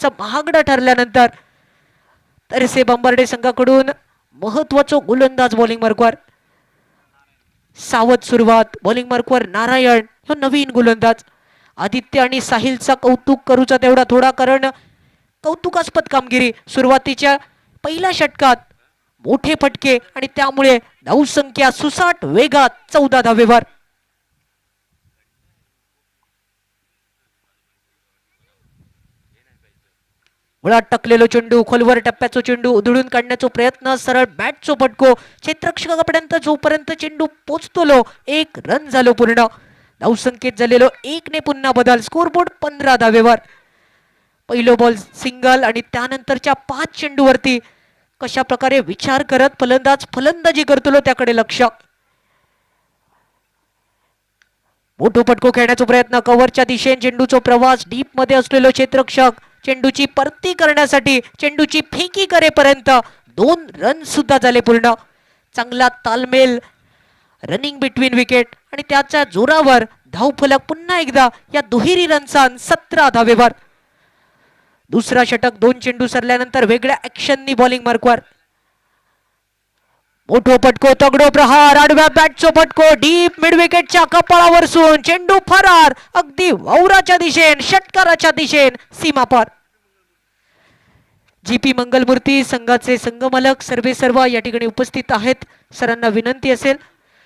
चा महागडा ठरल्यानंतर तरसे बंबर्डे संघाकडून महत्वाचं गोलंदाज बॉलिंग मार्कवर सावध सुरुवात बॉलिंग मार्कवर नारायण ह्यो नवीन गोलंदाज. आदित्य आणि साहिलचा कौतुक करूचा तेवढा थोडा कारण कौतुकास्पद कामगिरी. सुरुवातीच्या पहिल्या षटकात मोठे फटके आणि त्यामुळे धावसंख्या सुसाट वेगात चौदा धावेवर. मुळात टकलेलो चेंडू खोलवर टप्प्याचो चेंडू उधळून काढण्याचा प्रयत्न सरळ बॅटचो फटको. क्षेत्रक्षकापर्यंत जोपर्यंत चेंडू पोचतोलो एक रन झालो पूर्ण. धावसंख्येत झालेलो एक ने पुन्हा बदल. स्कोरबोर्ड पंधरा धावेवर. पहिलो बॉल सिंगल आणि त्यानंतरच्या पाच चेंडूवरती कशा प्रकारे विचार करत फलंदाज फलंदाजी करतो त्याकडे लक्ष. मोठो फटको खेळण्याचा प्रयत्न. कव्हरच्या दिशेने चेंडूचा प्रवास डीपमध्ये असलेलो क्षेत्रक्षक चेंडूची परती करण्यासाठी चेंडूची फेकी करेपर्यंत दोन रन सुद्धा झाले पूर्ण. चांगला तालमेल रनिंग बिटवीन विकेट आणि त्याच्या जोरावर धावफलक पुन्हा एकदा या दुहेरी रनचा सतरा धावेवर. दुसरा षटक दोन चेंडू सरल्यानंतर वेगळ्या ऍक्शननी बॉलिंग मार्कवर मोठो फटको तगडो प्रहार आडव्या बॅटचो फटको डीप मिड विकेटच्या कपाळावर सून चेंडू फरार अगदी वौराच्या दिशेन षटकाराच्या दिशेन सीमापार जी पी मंगलमूर्ती संघाचे संघमालक सर्वे सर्व या ठिकाणी उपस्थित आहेत. सरांना विनंती असेल.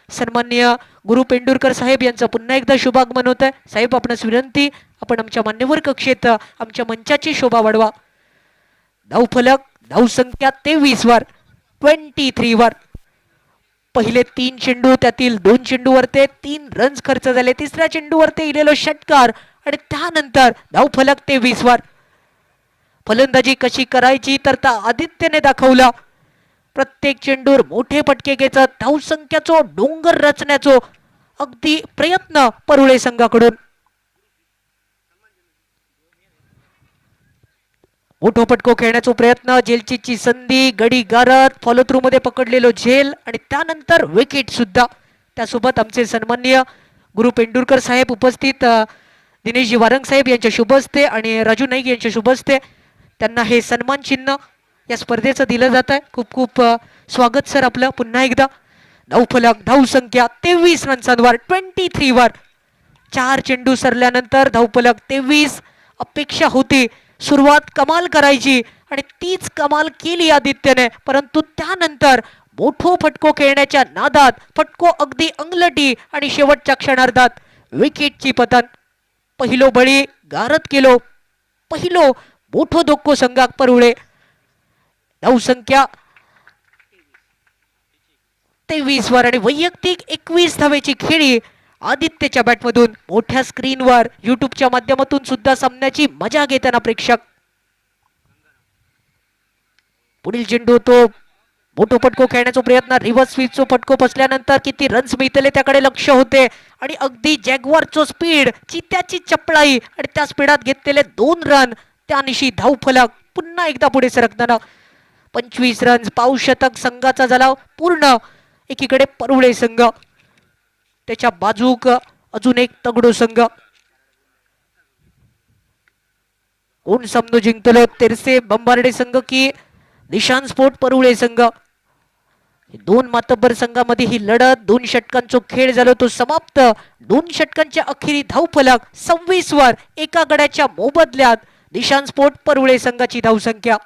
सन्मान्य गुरु पेंडुरकर साहेब यांचं पुन्हा एकदा शुभागमन होत आहे साहेब आपणास विनंती आपण आमच्या मान्यवर कक्षेत आमच्या मंचाची शोभा वाढवा. धावफलक धावसंख्या तेवीस वर ट्वेंटी थ्री वर. पहिले तीन चेंडू त्यातील दोन चेंडूवर ते तीन रन्स खर्च झाले. तिसऱ्या चेंडूवर ते इलेलो षटकार आणि त्यानंतर धावफलक ते वीसवर. फलंदाजी कशी करायची तर त्या आदित्यने दाखवला. प्रत्येक चेंडूर मोठे फटके घ्यायचं धावसंख्याचो डोंगर रचण्याचो अगदी प्रयत्न परुळे संघाकडून. उठोपटको खेळण्याचा प्रयत्न झेलची संधी गडी गारत फॉलो थ्रू मध्ये पकडलेलो झेल आणि त्यानंतर विकेट सुद्धा त्यासोबत आमचे सन्माननीय गुरु पेंडुरकर साहेब उपस्थित दिनेशजी वारंग साहेब यांच्या शुभस्ते आणि राजू नाईक यांच्या शुभस्ते त्यांना हे सन्मान चिन्ह या स्पर्धेचं दिलं जात आहे खूप खूप स्वागत सर आपलं पुन्हा एकदा धावपलक धाव संख्या तेवीस रन्सांवर ट्वेंटी थ्री वर चार चेंडू सरल्यानंतर धावफलक तेवीस अपेक्षा होती सुरुवात कमाल करायची आणि तीच कमाल केली आदित्यने. परंतु त्यानंतर मोठो फटको खेळण्याच्या नादात फटको अगदी अंगलटी आणि शेवटच्या क्षणार्धात विकेटची पतन. पहिलो बळी गारत केलो पहिलो मोठो धोको संघाक परुळे धावसंख्या तेवीस वर आणि वैयक्तिक एकवीस धावेची खेळी आदित्यच्या बॅटमधून मोठ्या स्क्रीनवर युट्यूबच्या माध्यमातून सुद्धा सामन्याची मजा घेताना प्रेक्षक. पुढील चेंडू तो मोठो फटको खेळण्याचा प्रयत्न रिव्हर्स स्वीपचो फटको बसल्यानंतर किती रन्स मिळतले त्याकडे लक्ष होते. आणि अगदी जॅगवारचो स्पीड चित्याची चपळाई आणि त्या स्पीडात घेतलेले दोन रन त्यानिशी धावफलक पुन्हा एकदा पुढे सरकताना. पंचवीस रन्स पाऊस शतक संघाचा झाला पूर्ण एकीकडे परुळे संघ. त्याच्या बाजूक अजून एक तगडो संघ. कोण समजू जिंकतलो तेरसे बंबार्डे संघ की निशान स्पोर्ट परुळे संघ? दोन मातब्बर संघामध्ये ही लढत दोन षटकांचो खेळ झालो तो समाप्त. दोन षटकांच्या अखेरी धावफलक सव्वीस वर एका गड्याच्या मोबदल्यात निशान स्पोर्ट परुळे संघाची धावसंख्या.